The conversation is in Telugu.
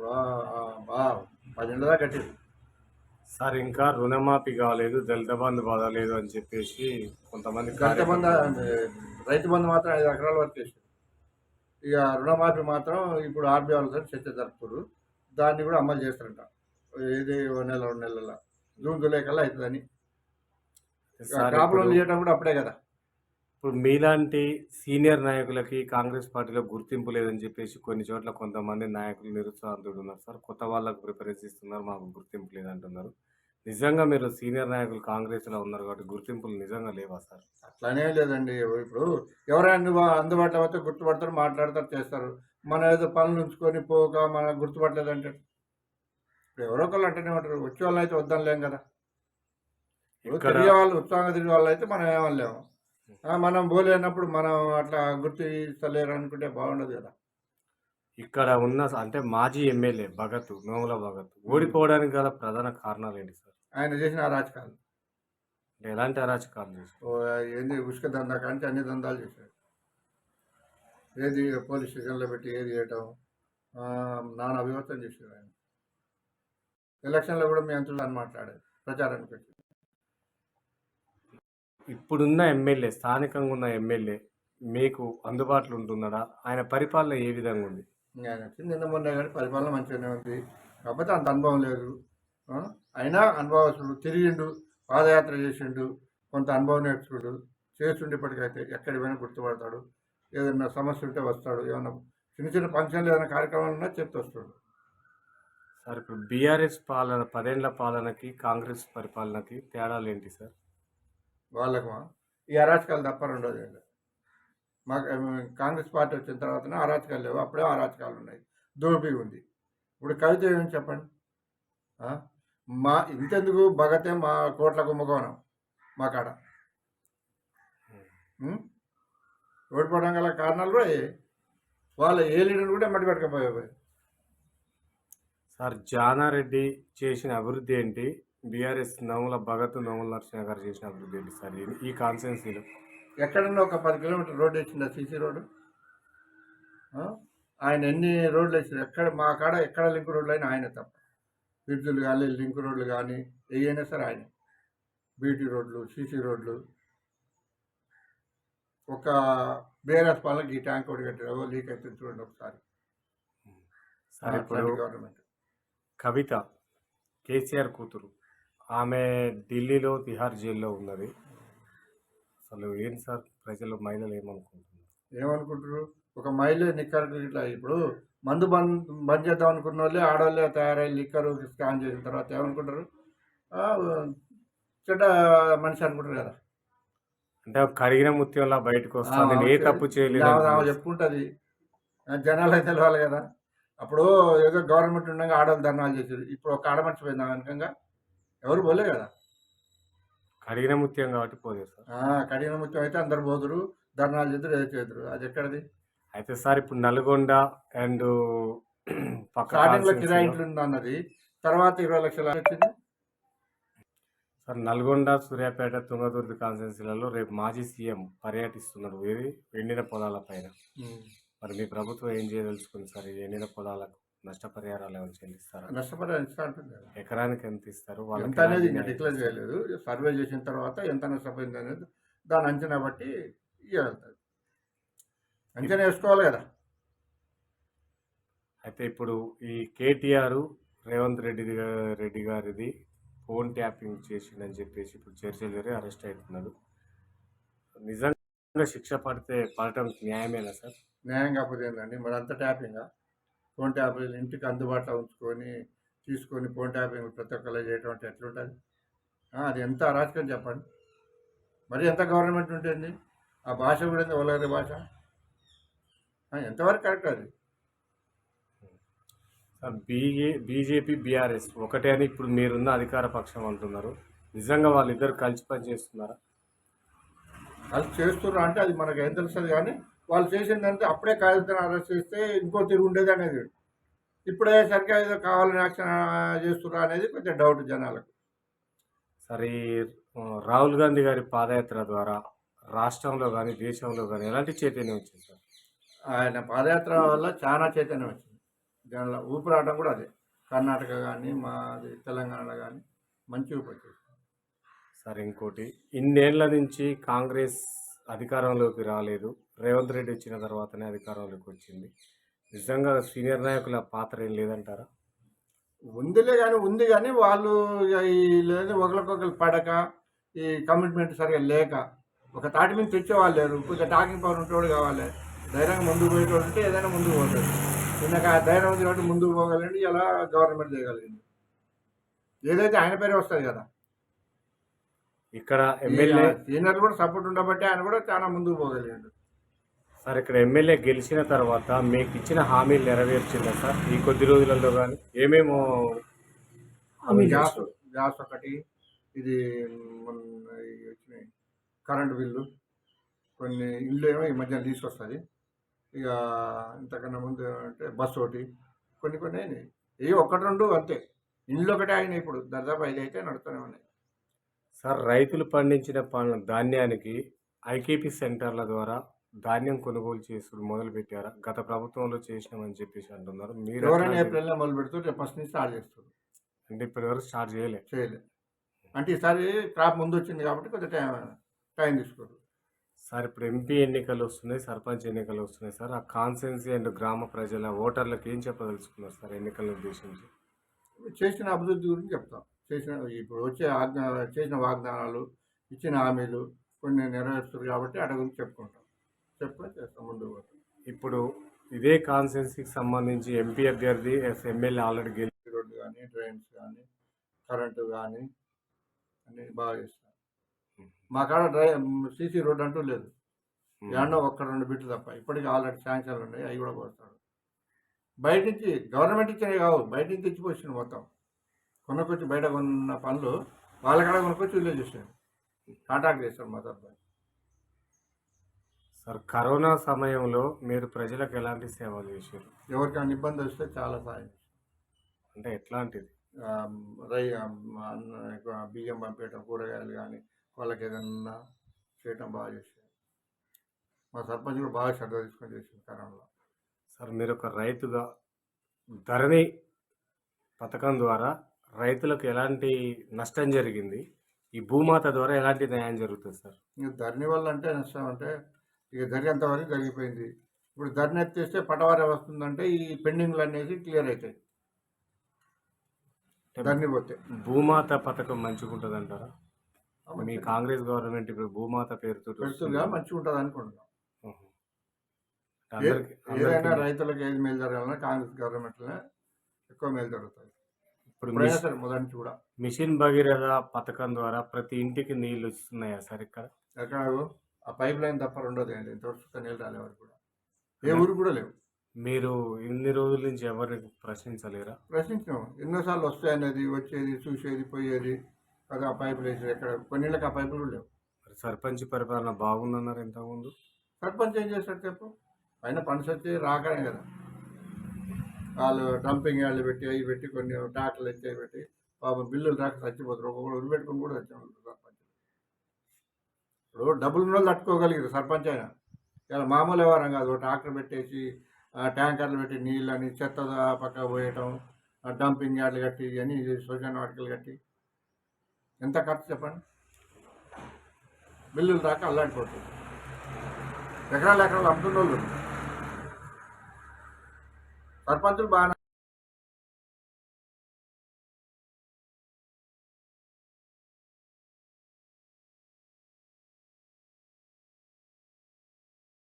అప్పుడు పదిహేను దాకా కట్టింది సార్ ఇంకా రుణమాఫీ కాలేదు దళిత బంధు బాధలేదు అని చెప్పేసి కొంతమంది గంట బంధ రైతు బంధు మాత్రం ఐదు ఎకరాల వరకు వేసారు ఇక రుణమాఫీ మాత్రం ఇప్పుడు ఆర్బీఐ వాళ్ళతో చర్చ జరుపుతారు దాన్ని కూడా అమలు చేస్తారంట. ఏది నెల రెండు నెలల జూన్ జూలై కల్లా అవుతుందని ఇప్పుడు- చేయడం కూడా అప్పుడే కదా. ఇప్పుడు మీలాంటి సీనియర్ నాయకులకి కాంగ్రెస్ పార్టీలో గుర్తింపు లేదని చెప్పేసి కొన్ని చోట్ల కొంతమంది నాయకులు నిరుత్సాహంతో ఉన్నారు సార్. కొత్త వాళ్ళకు ప్రిఫరెన్స్ ఇస్తున్నారు మాకు గుర్తింపు లేదంటున్నారు. నిజంగా మీరు సీనియర్ నాయకులు కాంగ్రెస్లో ఉన్నారు కాబట్టి గుర్తింపులు నిజంగా లేవా సార్? అట్లానే లేదండి. ఇప్పుడు ఎవరైనా అందుబా- అందుబాటులో అయితే గుర్తుపడతారు మాట్లాడతారు చేస్తారు. మన ఏదో పనులు ఉంచుకొని పోక మన గుర్తుపట్టలేదు అంటే ఇప్పుడు ఎవరో ఒకళ్ళు అంటేనే ఉంటారు వచ్చే వాళ్ళు అయితే వద్దనలేం కదా. ఇప్పుడు ఇక్కడ తిరిగే వాళ్ళు ఉత్సాహంగా తిరిగే వాళ్ళు అయితే మనం ఏమనలేము. మనం పోలేనప్పుడు మనం అట్లా గుర్తిస్తలేరు అనుకుంటే బాగుండదు కదా. ఇక్కడ ఉన్న అంటే మాజీ ఎమ్మెల్యే భగత్ నోముల భగత్ ఓడిపోవడానికి గల ప్రధాన కారణాలు ఏంటి సార్? ఆయన చేసిన అరాచకాలు. అంటే ఎలాంటి అరాచకాలు చేశారు? ఏంది ఉసుక దందా కానీ అన్ని దందాలు చేశాడు ఏది పోలీస్ స్టేషన్లో పెట్టి ఏది చేయటం? నానా అభివర్తం చేశాడు ఆయన. ఎలక్షన్లో కూడా మీ అంతులు అని మాట్లాడారు ప్రచారానికి పెట్టి ఇప్పుడున్న ఎమ్మెల్యే స్థానికంగా ఉన్న ఎమ్మెల్యే మీకు అందుబాటులో ఉంటున్నాడా? ఆయన పరిపాలన ఏ విధంగా ఉంది? ఆయన వచ్చింది నిన్న మొన్న కానీ పరిపాలన మంచిగానే ఉంది. కాకపోతే అంత అనుభవం లేదు. అయినా అనుభవస్తుడు తిరిగిండు పాదయాత్ర చేసిండు కొంత అనుభవం నేర్చుకుండు చేస్తుండే ఇప్పటికైతే పోయినా గుర్తుపడతాడు ఏదైనా సమస్య ఉంటే వస్తాడు ఏమన్నా చిన్న చిన్న ఫంక్షన్లు ఏదైనా కార్యక్రమాలు ఉన్నా చెప్తూ వస్తాడు. సార్ ఇప్పుడు బీఆర్ఎస్ పాలన పదేళ్ళ పాలనకి కాంగ్రెస్ పరిపాలనకి తేడాలు ఏంటి సార్? వాళ్ళకు ఈ అరాచకాలు తప్ప రెండోది. మాకు కాంగ్రెస్ పార్టీ వచ్చిన తర్వాతనే అరాచకాలు లేవు అప్పుడే అరాచకాలు ఉన్నాయి. దోపిడీ ఉంది. ఇప్పుడు కవిత ఏమని చెప్పండి? మా ఇంతెందుకు భగతే మా కోట్ల కుంభకోణం మా కాడ? ఓడిపోవడం గల కారణాలు కూడా వాళ్ళ ఏ లీడర్ కూడా మట్టి పెట్టకపోయాయి సార్ జానారెడ్డి చేసిన అభివృద్ధి ఏంటి? బీఆర్ఎస్ నవముల భగత్ నవముల నరసింహ గారు చేసిన అభివృద్ధి ఏంటి సార్? ఈ- కాన్సెన్సీలో ఎక్కడన్నా ఒక పది కిలోమీటర్ రోడ్డు వేసిందా సీసీ రోడ్డు? ఆయన ఎన్ని రోడ్లు వేసారు ఎక్కడ మా కాడ ఎక్కడ లింక్ రోడ్లు అయినా ఆయన తప్ప. బ్రిడ్జులు కానీ లింక్ రోడ్లు కానీ ఏవైనా సరే ఆయన. బీటీ రోడ్లు సీసీ రోడ్లు. ఒక బీఆర్ఎస్ పాలకి ఈ ట్యాంక్ ఒకటి కట్టారు లీక్ అవుతుంది చూడండి ఒకసారి. గవర్నమెంట్ కవిత కేసీఆర్ కూతురు. ఆమె ఢిల్లీలో తిహార్ జైల్లో ఉన్నది. అసలు ఏం సార్? ప్రజలు మహిళలు ఏమనుకుంటున్నారు? ఏమనుకుంటారు ఒక మైలు నిక్కర్ ఇట్లా ఇప్పుడు మందు బంద్ బంద్ చేద్దాం అనుకున్న వాళ్ళే ఆడవాళ్ళే తయారై లిక్కర్ స్కాన్ చేసిన తర్వాత ఏమనుకుంటారు? చెడ్డ మనిషి అనుకుంటారు కదా. అంటే కడిగిన ముత్యంలా బయటకు వస్తుంది. ఏ తప్పు చేయలేదు. చెప్పుకుంటుంది. జనాలు అయితే తెలవాలి కదా. అప్పుడు ఏదో గవర్నమెంట్ ఉండగా ఆడవాళ్ళు ధర్నాలు చేశారు. ఇప్పుడు ఒక ఆడ మనిషి పోయింది వెనకంగా. ఎవరు పోలే కదా? కడిగిన ముత్యం కాబట్టి పోలేదు సార్. కడిగిన ముత్యం అయితే అందరు పోదురు ధర్నాలు చేద్దరు ఏదో చేద్దరు అది ఎక్కడిది? అయితే సార్ ఇప్పుడు నల్గొండ అండ్ పక్క స్టార్టింగ్లో కిరాయి ఇంట్లో అన్నది తర్వాత ఇరవై లక్షలు వచ్చింది. సార్ నల్గొండ సూర్యాపేట తుంగతుర్తి కాన్స్టిట్యున్సీలలో రేపు మాజీ సీఎం పర్యటిస్తున్నారు. ఏది ఎండిన పొలాల పైన. మరి మీ ప్రభుత్వం ఏం చేయదలుచుకుంది సార్ ఎండిన పొలాలకు? నష్టపరిహారాలు ఏమైనా చెల్లిస్తారా? నష్టపరిహారం ఇస్తా కదా. ఎకరానికి ఎంత ఇస్తారు? ఎంత అనేది ఇంకా డిక్లేర్ చేయలేదు. సర్వే చేసిన తర్వాత ఎంత నష్టపోయింది అనేది దాని అంచనా బట్టి ఇవ్వగలుగుతుంది అంచనా వేసుకోవాలి కదా. అయితే ఇప్పుడు ఈ కేటీఆర్ రేవంత్ రెడ్డి రెడ్డి గారిది ఫోన్ ట్యాపింగ్ చేసిండని చెప్పేసి ఇప్పుడు చర్చలు జరిగి అరెస్ట్ అవుతున్నాడు. నిజంగా శిక్ష పడితే పడటం న్యాయమేనా సార్? న్యాయం కాకపోతే ఏంటండి? మరి అంత ట్యాపింగ్? ఫోన్ ట్యాపింగ్ ఇంటికి అందుబాటులో ఉంచుకొని తీసుకొని ఫోన్ ట్యాపింగ్ ప్రతి ఒక్కరు చేయటం అంటే ఎట్లుంటుంది అది ఎంత అరాచకం చెప్పండి. మరి ఎంత గవర్నమెంట్ ఉంటుంది? ఆ భాష కూడా ఒలగరి భాష? ఎంతవరకు కరెక్ట్ అది? బీఏ బీజేపీ బీఆర్ఎస్ ఒకటే అని ఇప్పుడు మీరున్న అధికార పక్షం అంటున్నారు. నిజంగా వాళ్ళిద్దరు కలిసి పనిచేస్తున్నారా? వాళ్ళు చేస్తున్నారు అంటే అది మనకు ఏం తెలుస్తుంది కానీ వాళ్ళు చేసిందంటే అప్పుడే కాగితం అరెస్ట్ చేస్తే ఇంకో తిరుగు ఉండేది అనేది. ఇప్పుడే సరిగ్గా ఏదో కావాలని యాక్షన్ చేస్తున్నారు అనేది కొంచెం డౌట్ జనాలకు. సరే రాహుల్ గాంధీ గారి పాదయాత్ర ద్వారా రాష్ట్రంలో కానీ దేశంలో కానీ ఎలాంటి చైతన్యం వచ్చింది సార్? ఆయన పాదయాత్ర వల్ల చాలా చైతన్యం వచ్చింది. దానిలో ఊపిరాటం కూడా అదే. కర్ణాటక కానీ మాది తెలంగాణలో కానీ మంచి ఊపి వచ్చేసింది సార్ ఇంకోటి. ఇన్నేళ్ళ నుంచి కాంగ్రెస్ అధికారంలోకి రాలేదు. రేవంత్ రెడ్డి వచ్చిన తర్వాతనే అధికారంలోకి వచ్చింది. నిజంగా సీనియర్ నాయకుల పాత్ర ఏం లేదంటారా? ఉందిలే కానీ ఉంది కానీ వాళ్ళు ఈ లేదు ఒకరికొకరు పడక ఈ కమిట్మెంట్ సరిగా లేక ఒక తాటి మీద తెచ్చేవాళ్ళు లేరు. కొంచెం టాకింగ్ పవర్ ఉంటేవాడు కావాలి. ధైర్యంగా ముందుకు పోయేటోడు ఉంటే ఏదైనా ముందుకు పోతాడు. ఇందాక ఆ ధైర్యం ఉంది కాబట్టి ముందుకు పోగలండి ఇలా గవర్నమెంట్ చేయగలిగింది? ఏదైతే ఆయన పేరే వస్తుంది కదా. ఇక్కడ ఎమ్మెల్యే సీనియర్ కూడా సపోర్ట్ ఉండబట్టి ఆయన కూడా చాలా ముందుకు పోగలిగాడు. సార్ ఇక్కడ ఎమ్మెల్యే గెలిచిన తర్వాత మీకు ఇచ్చిన హామీలు నెరవేర్చిందా సార్? ఈ కొద్ది రోజులలో కానీ ఏమేమో గ్యాస్ గ్యాస్ ఒకటి ఇది వచ్చినాయి. కరెంట్ బిల్లు కొన్ని ఇల్లు ఏమో ఈ మధ్యన తీసుకొస్తుంది. ఇక ఇంతకన్నా ముందు అంటే బస్సు ఒకటి కొన్ని కొన్ని అయినాయి. ఇవి ఒకటి రెండు అంతే. ఇల్లు ఒకటే అయినాయి ఇప్పుడు. దాదాపు ఐదు అయితే నడుస్తూనే ఉన్నాయి. సార్ రైతులు పండించిన ధాన్యానికి ఐకేపీ సెంటర్ల ద్వారా ధాన్యం కొనుగోలు చేసుడు మొదలు పెట్టారా గత ప్రభుత్వంలో చేసినామని చెప్పేసి అంటున్నారు. మీరు ఎవరైనా ఏప్రిల్లో మొదలు పెడుతూ రేపు ఫస్ట్ నుంచి స్టార్ట్ చేస్తారు. అంటే ఇప్పటి వరకు స్టార్ట్ చేయలే. చేయలేదు అంటే ఈసారి క్రాప్ ముందు వచ్చింది కాబట్టి కొద్దిగా టైం టైం తీసుకోరు. సార్ ఇప్పుడు ఎంపీ ఎన్నికలు వస్తున్నాయి సర్పంచ్ ఎన్నికలు వస్తున్నాయి. సార్ ఆ కాన్సెన్సీ అండ్ గ్రామ ప్రజల ఓటర్లకు ఏం చెప్పదలుచుకున్నారు సార్ ఎన్నికలను ఉద్దేశించి? చేసిన అభివృద్ధి గురించి చెప్తాం. చేసిన ఇప్పుడు వచ్చే ఆజ్ఞా చేసిన వాగ్దానాలు ఇచ్చిన హామీలు కొన్ని నెరవేరుస్తారు కాబట్టి అటు గురించి చెప్పుకుంటాం. చెప్పుకొని చేస్తాం ముందు పోతాం. ఇప్పుడు ఇదే కాన్సెన్సీకి సంబంధించి ఎంపీ అభ్యర్థి ఎస్ ఎమ్మెల్యే ఆల్రెడీ గెలి రోడ్డు కానీ డ్రైన్స్ కానీ కరెంటు కానీ అన్ని బాగా చేస్తాం మా కాడ డ్రై సీసీ రోడ్ అంటూ లేదు. ఏమన్నా ఒక్క రెండు బిట్లు తప్ప. ఇప్పటికీ ఆల్రెడీ శాంక్షన్లు ఉన్నాయి అవి కూడా పోస్తాడు బయట నుంచి గవర్నమెంట్ ఇచ్చినవి కావు. బయట నుంచి తెచ్చిపోయింది మొత్తం. కొనుక్కొచ్చి బయట కొన్న పనులు వాళ్ళ కాడ కొనుక్కొచ్చి వీళ్ళే చేసాడు కాంటాక్ట్ చేస్తాడు మా తప్ప సార్ కరోనా సమయంలో మీరు ప్రజలకు ఎలాంటి సేవలు చేశారు? ఎవరికైనా ఇబ్బంది వస్తే చాలా సాయం. అంటే ఎట్లాంటిది? రై బియ్యం పంపేయటం కూరగాయలు కానీ వాళ్ళకి ఏదన్నా చేయటం బాగా చేశారు. మా సర్పంచ్ కూడా బాగా శ్రద్ధ తీసుకొని చేసింది కరోనాలో. సార్ మీరు ఒక రైతుగా ధరణి పథకం ద్వారా రైతులకు ఎలాంటి నష్టం జరిగింది? ఈ భూమాత ద్వారా ఎలాంటి న్యాయం జరుగుతుంది సార్? ఇక ధరణి వల్ల అంటే నష్టం అంటే ఇక జరిగేంత వరకు జరిగిపోయింది. ఇప్పుడు ధరణి ఎత్తేస్తే పటవారే వస్తుందంటే ఈ పెండింగ్లు అనేసి క్లియర్ అవుతాయి. ధరణి పోతే. భూమాత పథకం మంచిగా ఉంటుంది అంటారా మీ కాంగ్రెస్ గవర్నమెంట్ ఇప్పుడు భూమాత పేరుతో పెడుతుందిగా మంచిగా ఉంటుంది అనుకుంటున్నాం. ఏదైనా రైతులకు ఏది మేలు జరగాలన్నా కాంగ్రెస్ గవర్నమెంట్లోనే ఎక్కువ మేలు జరుగుతుంది ఇప్పుడు సరే మొదటి కూడా. మిషన్ భగీరథ పథకం ద్వారా ప్రతి ఇంటికి నీళ్ళు వస్తున్నాయా సార్ ఇక్కడ? ఎక్కడ ఆ పైప్ లైన్ తప్ప రెండోది ఏంటి? తోడుచుకొని నీళ్ళు రాలే వరకు కూడా. ఏ ఊరు కూడా లేవు. మీరు ఇన్ని రోజుల నుంచి ఎవరిని ప్రశ్నించలేరా? ప్రశ్నించాం ఎన్నోసార్లు వస్తాయనేది వచ్చేది చూసేది పోయేది. కదా ఆ పైపులు వేసేది ఎక్కడ? కొన్నిళ్ళకి ఆ పైపులు కూడా లేవు. మరి సర్పంచ్ పరిపాలన బాగుందన్నారు ఇంతకుముందు? సర్పంచ్ ఏం చేస్తాడు చెప్పు? పైన పనిసి వచ్చి రాకనే కదా. వాళ్ళు డంపింగ్ యార్డ్లు పెట్టి అవి పెట్టి కొన్ని డాక్టర్లు ఎత్తి పెట్టి పాపం బిల్లులు రాక చచ్చిపోతారు. ఒక్కొక్కరు ఉరిపెట్టుకుని కూడా వచ్చాము సర్పంచ్. ఇప్పుడు డబ్బులు ఉన్న వాళ్ళు తట్టుకోగలిగారు సర్పంచ్ అయినా. ఇలా మామూలు వ్యవహారం కాదు. ట్రాక్టర్ పెట్టేసి ట్యాంకర్లు పెట్టి నీళ్ళని చెత్త పక్క పోయటం డంపింగ్ యార్డ్లు కట్టి ఇవన్నీ శ్మశాన వాటికలు కట్టి. ఎంత ఖర్చు చెప్పండి? బిల్లులు దాకా అల్లాడిపోతుంది. ఎకరాలు ఎకరాలు అమ్ముతున్న వాళ్ళు సర్పంచులు బాగా